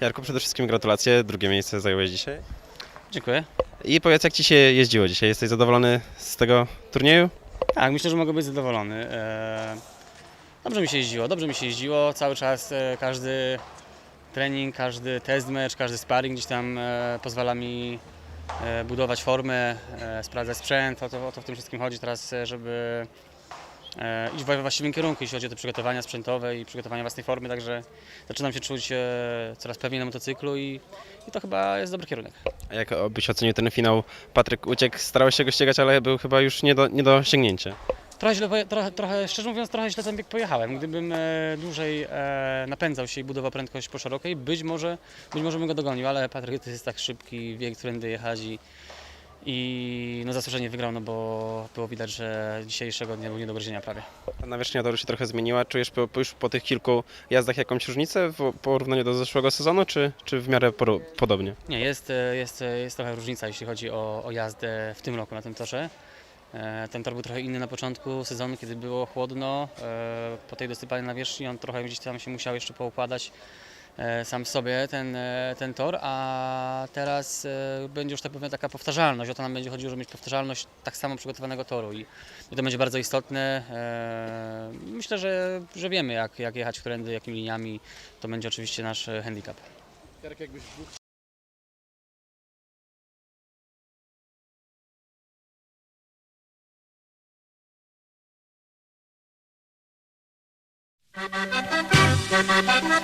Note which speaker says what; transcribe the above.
Speaker 1: Jarku, przede wszystkim gratulacje, drugie miejsce zająłeś dzisiaj.
Speaker 2: Dziękuję.
Speaker 1: I powiedz, jak Ci się jeździło dzisiaj? Jesteś zadowolony z tego turnieju?
Speaker 2: Tak, myślę, że mogę być zadowolony. E, Dobrze mi się jeździło, dobrze mi się jeździło. Cały czas e, każdy trening, każdy test mecz, każdy sparring gdzieś tam e, pozwala mi e, budować formę, e, sprawdzać sprzęt. O to, o to w tym wszystkim chodzi teraz, e, żeby iść we właściwym kierunku, jeśli chodzi o te przygotowania sprzętowe i przygotowania własnej formy. Także zaczynam się czuć e, coraz pewniej na motocyklu i, i to chyba jest dobry kierunek.
Speaker 1: A jak byś ocenił ten finał? Patryk uciekł, starałeś się go ścigać, ale był chyba już nie do, nie do osiągnięcia.
Speaker 2: Trochę źle, trochę, trochę, szczerze mówiąc, trochę źle ten bieg pojechałem. Gdybym e, dłużej e, napędzał się i budował prędkość po szerokiej, być może, być może bym go dogonił, ale Patryk to jest tak szybki, wie, którędy jechać i, i no zasłużenie wygrał, no bo było widać, że dzisiejszego dnia był nie do gryzienia prawie.
Speaker 1: Ta nawierzchnia toru się trochę zmieniła. Czujesz po, po już po tych kilku jazdach jakąś różnicę w porównaniu do zeszłego sezonu, czy, czy w miarę poru- podobnie?
Speaker 2: Nie, jest, jest, jest trochę różnica, jeśli chodzi o, o jazdę w tym roku na tym torze. E, Ten tor był trochę inny na początku sezonu, kiedy było chłodno. E, Po tej dosypanej nawierzchni on trochę gdzieś tam się musiał jeszcze poukładać sam w sobie ten, e, ten tor, a teraz e, będzie już tak powiem taka powtarzalność. O to nam będzie chodziło, żeby mieć powtarzalność tak samo przygotowanego toru i, i to będzie bardzo istotne. E, Myślę, że, że wiemy jak, jak jechać, którędy, jakimi liniami. To będzie oczywiście nasz e, handicap.
Speaker 3: Jarek, jakbyś mógł
Speaker 4: Thank